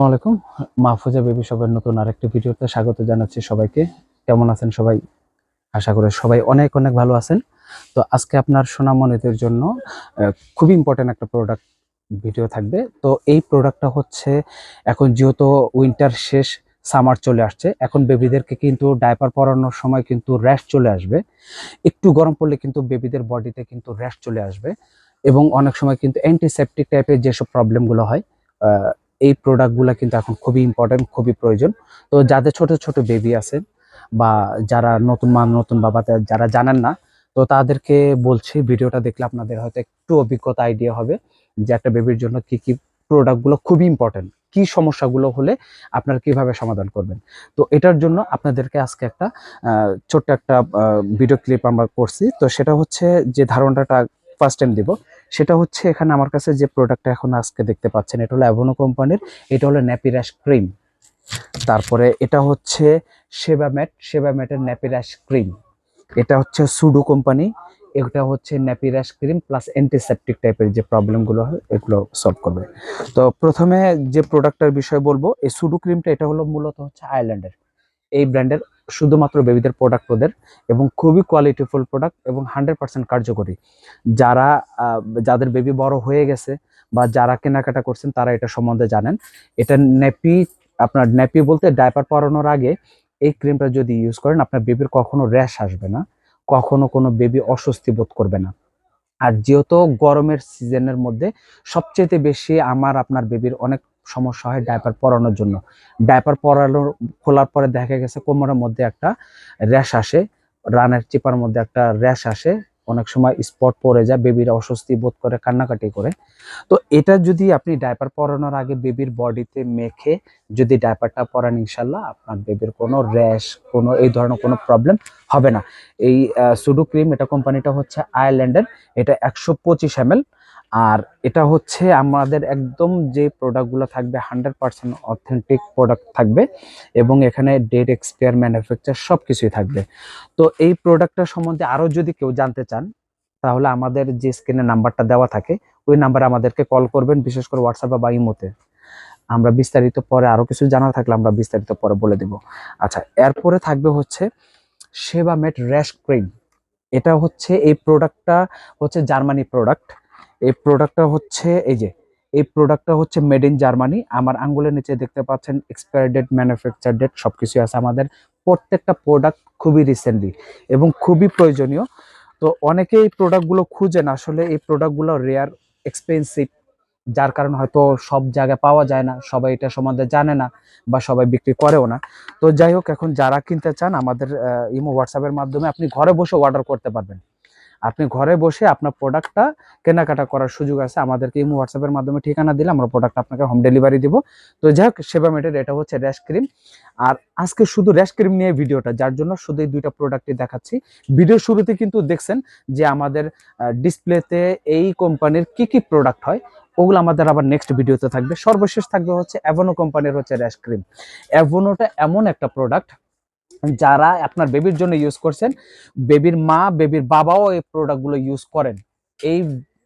আসসালামাইকুম মাহফুজা বেবি সবের নতুন আরেকটি ভিডিওতে স্বাগত জানাচ্ছি সবাইকে। কেমন আছেন সবাই? আশা করে সবাই অনেক অনেক ভালো আছেন। তো আজকে আপনার সোনামণিদের জন্য খুবই ইম্পর্টেন্ট একটা প্রোডাক্ট ভিডিও থাকবে। তো এই প্রোডাক্টটা হচ্ছে এখন যেহেতু উইন্টার শেষ সামার চলে আসছে, এখন বেবিদেরকে কিন্তু ডায়পার পরানোর সময় কিন্তু র্যাশ চলে আসবে। একটু গরম পড়লে কিন্তু বেবিদের বডিতে কিন্তু র্যাশ চলে আসবে। এবং অনেক সময় কিন্তু অ্যান্টিসেপটিক টাইপের যেসব প্রবলেমগুলো হয় এই প্রোডাক্টগুলো কিন্তু এখন খুবই ইম্পর্টেন্ট খুবই প্রয়োজন। তো যাদের ছোট ছোট বেবি আছেন বা যারা নতুন মা, নতুন বাবা যারা জানেন না, তো তাদেরকে বলছি ভিডিওটা দেখলে আপনাদের হয়তো একটু অভিজ্ঞতা আইডিয়া হবে যে একটা বেবির জন্য কি কি প্রোডাক্টগুলো খুবই ইম্পর্টেন্ট কি সমস্যাগুলো হলে আপনারা কীভাবে সমাধান করবেন। তো এটার জন্য আপনাদেরকে আজকে একটা ছোট্ট একটা ভিডিও ক্লিপ আমরা করছি। তো সেটা হচ্ছে যে ধারণাটা ফার্স্ট টাইম দিব। সেটা হচ্ছে এখানে আমার কাছে যে প্রোডাক্টটা এখন আজকে দেখতে পাচ্ছেন, এটা হলো অ্যাভোনো কোম্পানির এটা হলো ন্যাপিরাস ক্রিম তারপরে এটা হচ্ছে সেবাম্যাট সেবাম্যাটের ন্যাপিরাস ক্রিম এটা হচ্ছে সুডু কোম্পানি এটা হচ্ছে ন্যাপিরাস ক্রিম প্লাস অ্যান্টিসেপটিক টাইপের যে প্রবলেমগুলো হয়, এগুলো সলভ করবে। তো প্রথমে যে প্রোডাক্টটার বিষয়ে বলব, এই সুডু ক্রিমটা এটা হলো মূলত হচ্ছে আয়ারল্যান্ডের এই ব্র্যান্ডের শুধুমাত্র বেবিদের প্রোডাক্ট ওদের এবং খুবই কোয়ালিটিফুল প্রোডাক্ট এবং হান্ড্রেড পার্সেন্ট কার্যকরী। যারা যাদের বেবি বড় হয়ে গেছে বা যারা কেনাকাটা করছেন, তারা এটা সম্বন্ধে জানেন। এটা ন্যাপি আপনার ন্যাপি বলতে ডায়পার পরানোর আগে এই ক্রিমটা যদি ইউজ করেন, আপনার বেবির কখনো র্যাশ আসবে না, কখনো কোনো বেবি অস্বস্তি বোধ করবে না। আর যেহেতু গরমের সিজনের মধ্যে সবচেয়ে বেশি আমার, আপনার বেবির অনেক সমস্যা হয় ডায়পার পরানোর জন্য। ডায়পার পরানোর, খোলার পরে দেখা গেছে কোমরের মধ্যে একটা র্যাশ আসে, রানের চিপার মধ্যে একটা র্যাশ আসে, অনেক সময় স্পট পড়ে যায় বেবিরা অস্বস্তি বোধ করে, কান্নাকাটি করে। তো এটা যদি আপনি ডায়পার পরানোর আগে বেবির বডিতে মেখে যদি ডায়পারটা পরান ইনশাল্লাহ, আপনার বেবির কোনো র্যাশ কোনো এই ধরনের কোনো প্রবলেম হবে না। এই সুডু ক্রিম এটা কোম্পানিটা হচ্ছে আয়ারল্যান্ডের এটা একশো পঁচিশ এম আর এটা হচ্ছে আমাদের একদম যে প্রোডাক্টগুলো থাকবে হান্ড্রেড পার্সেন্ট অথেন্টিক প্রোডাক্ট থাকবে এবং এখানে ডেট এক্সপায়ার ম্যানুফ্যাকচার সব কিছুই থাকবে। তো এই প্রোডাক্টটা সম্বন্ধে আরও যদি কেউ জানতে চান, তাহলে আমাদের যে স্ক্রিনে নাম্বারটা দেওয়া থাকে, ওই নাম্বারে আমাদেরকে কল করবেন, বিশেষ করে হোয়াটসঅ্যাপে বা ইমোতে আমরা বিস্তারিত পরে আরও কিছু জানার থাকলে আমরা বিস্তারিত পরে বলে দেব। আচ্ছা এরপরে থাকবে হচ্ছে সেবা মেট র্যাশ ক্রিম এটা হচ্ছে এই প্রোডাক্টটা হচ্ছে জার্মানি প্রোডাক্ট এই প্রোডাক্টটা হচ্ছে, এই যে, এই প্রোডাক্টটা হচ্ছে মেড ইন জার্মানি আমার আঙ্গুলের নিচে দেখতে পাচ্ছেন এক্সপায়ার ডেট ম্যানুফ্যাকচার ডেট সবকিছু আছে আমাদের। প্রত্যেকটা প্রোডাক্ট খুবই রিসেন্টলি এবং খুবই প্রয়োজনীয়। তো অনেকে এই প্রোডাক্টগুলো খুঁজেন, আসলে এই প্রোডাক্টগুলো রেয়ার এক্সপেন্সিভ যার কারণে হয়তো সব জায়গায় পাওয়া যায় না, সবাই এটা সম্বন্ধে জানে না বা সবাই বিক্রি করেও না। তো যাই হোক, এখন যারা কিনতে চান, আমাদের ইমো, হোয়াটসঅ্যাপের মাধ্যমে আপনি ঘরে বসে অর্ডার করতে পারবেন। আপনি ঘরে বসে আপনার প্রোডাক্টটা কেনাকাটা করার সুযোগ আছে, আমাদেরকে ইমো হোয়াটসঅ্যাপের মাধ্যমে ঠিকানা দিলে আমরা প্রোডাক্ট আপনাকে হোম ডেলিভারি দিব। তো যাই হোক সেবামেটের এটা হচ্ছে র্যাশ ক্রিম আর আজকে শুধু র্যাশ ক্রিম নিয়ে ভিডিওটা, যার জন্য শুধু এই দুইটা প্রোডাক্টই দেখাচ্ছি। ভিডিও শুরুতে কিন্তু দেখছেন যে আমাদের ডিসপ্লেতে এই কোম্পানির কি কি প্রোডাক্ট হয়, ওগুলো আমাদের আবার নেক্সট ভিডিওতে থাকবে। সর্বশেষ থাকবে হচ্ছে অ্যাভোনো কোম্পানির হচ্ছে র্যাশ ক্রিম অ্যাভোনোটা এমন একটা প্রোডাক্ট যারা আপনার বেবির জন্য ইউজ করছেন বেবির মা বেবির বাবাও এই প্রোডাক্টগুলো ইউজ করেন। এই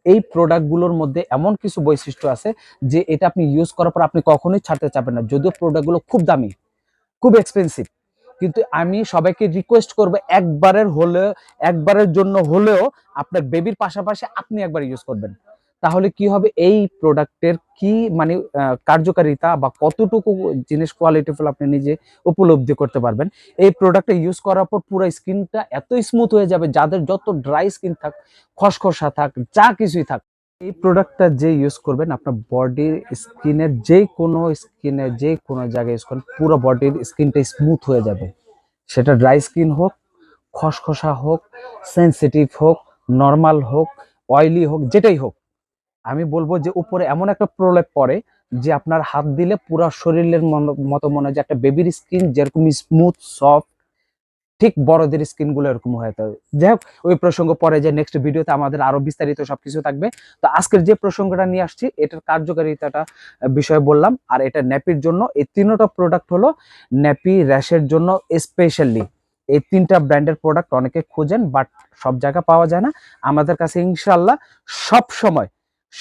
এই প্রোডাক্টগুলোর মধ্যে এমন কিছু বৈশিষ্ট্য আছে যে এটা আপনি ইউজ করার পর আপনি কখনোই ছাড়তে চাবেন না। যদিও প্রোডাক্টগুলো খুব দামি, খুব এক্সপেন্সিভ কিন্তু আমি সবাইকে রিকোয়েস্ট করব একবারের হলে একবারের জন্য হলেও আপনার বেবির পাশাপাশি আপনি একবার ইউজ করবেন। তাহলে কি হবে? এই প্রোডাক্টের কি মানে কার্যকারিতা বা কতটুকু জিনিস কোয়ালিটি কোয়ালিটিফুল আপনি নিজে উপলব্ধি করতে পারবেন? এই প্রোডাক্টটা ইউজ করার পর পুরো স্কিনটা এত স্মুথ হয়ে যাবে, যাদের যত ড্রাই স্কিন থাক, খসখসা থাক, যা কিছুই থাক, এই প্রোডাক্টটা যে ইউজ করবেন, আপনার বডির স্কিনের যে কোনো স্কিনের যে কোনো জায়গায় ইউজ করেন পুরো বডির স্কিনটা স্মুথ হয়ে যাবে। সেটা ড্রাই স্কিন হোক, খসখসা হোক সেন্সিটিভ হোক নর্মাল হোক অয়েলি হোক, যেটাই হোক আমি বলব যে উপরে এমন একটা প্রলেপ পড়ে যে আপনার হাত দিলে পুরো শরীরের মতো মনে হয় যে একটা বেবির স্কিন যেরকম স্মুথ সফট ঠিক বড়দের স্কিনগুলো এরকম হয়ে থাকে। যাই হোক, ওই প্রসঙ্গ পরে যে নেক্সট ভিডিওতে আমাদের আরও বিস্তারিত সবকিছু থাকবে। তো আজকের যে প্রসঙ্গটা নিয়ে আসছি, এটার কার্যকারিতাটা বিষয়ে বললাম, আর এটা ন্যাপির জন্য। এই তিনটা প্রোডাক্ট হলো ন্যাপি র্যাশের জন্য স্পেশালি এই তিনটা ব্র্যান্ডের প্রোডাক্ট অনেকে খুঁজেন বাট সব জায়গা পাওয়া যায় না। আমাদের কাছে ইনশাল্লাহ সব সময়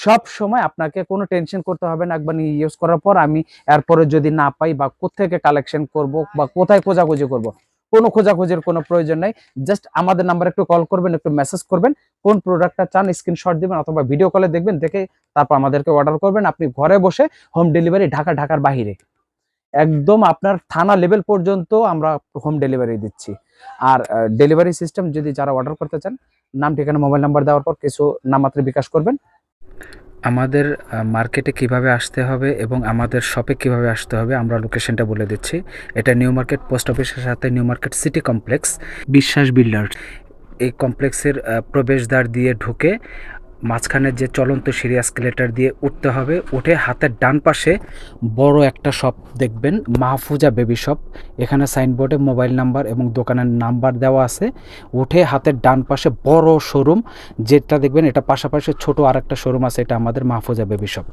সব সময় আপনাকে কোনো টেনশন করতে হবে না, একবার ইউজ করার পর আমি এরপরে যদি না পাই বা কোথেকে কালেকশন করব বা কোথায় খোঁজাখুঁজি করব, কোনো খোঁজাখুঁজির কোনো প্রয়োজন নাই। জাস্ট আমাদের নাম্বার একটু কল করবেন, একটু মেসেজ করবেন, কোন প্রোডাক্টটা চান স্ক্রিনশট দিবেন অথবা ভিডিও কলে দেখবেন, দেখে তারপর আমাদেরকে অর্ডার করবেন। আপনি ঘরে বসে হোম ডেলিভারি ঢাকা, ঢাকার বাহিরে। একদম আপনার থানা লেভেল পর্যন্ত আমরা হোম ডেলিভারি দিচ্ছি। আর ডেলিভারি সিস্টেম যদি যারা অর্ডার করতে চান, নাম, ঠিকানা মোবাইল নাম্বার দেওয়ার পর কিছু নামমাত্র বিকাশ করবেন। আমাদের মার্কেটে কীভাবে আসতে হবে এবং আমাদের শপে কীভাবে আসতে হবে আমরা লোকেশনটা বলে দিচ্ছি। এটা নিউ মার্কেট পোস্ট অফিসের সাথে new market city complex Biswas builders এই কমপ্লেক্সের প্রবেশদ্বার দিয়ে ঢুকে মাঝখানে যে চলন্ত সিঁড়ি স্কেলেটার দিয়ে উঠতে হবে। উঠে হাতের ডান পাশে বড় একটা শপ দেখবেন, মাহফুজা বেবি শপ এখানে সাইনবোর্ডে মোবাইল নাম্বার এবং দোকানের নাম্বার দেওয়া আছে। উঠে হাতের ডান পাশে বড় শোরুম যেটা দেখবেন এটা পাশাপাশি ছোট আর একটা শোরুম আছে, এটা আমাদের মাহফুজা বেবি শপ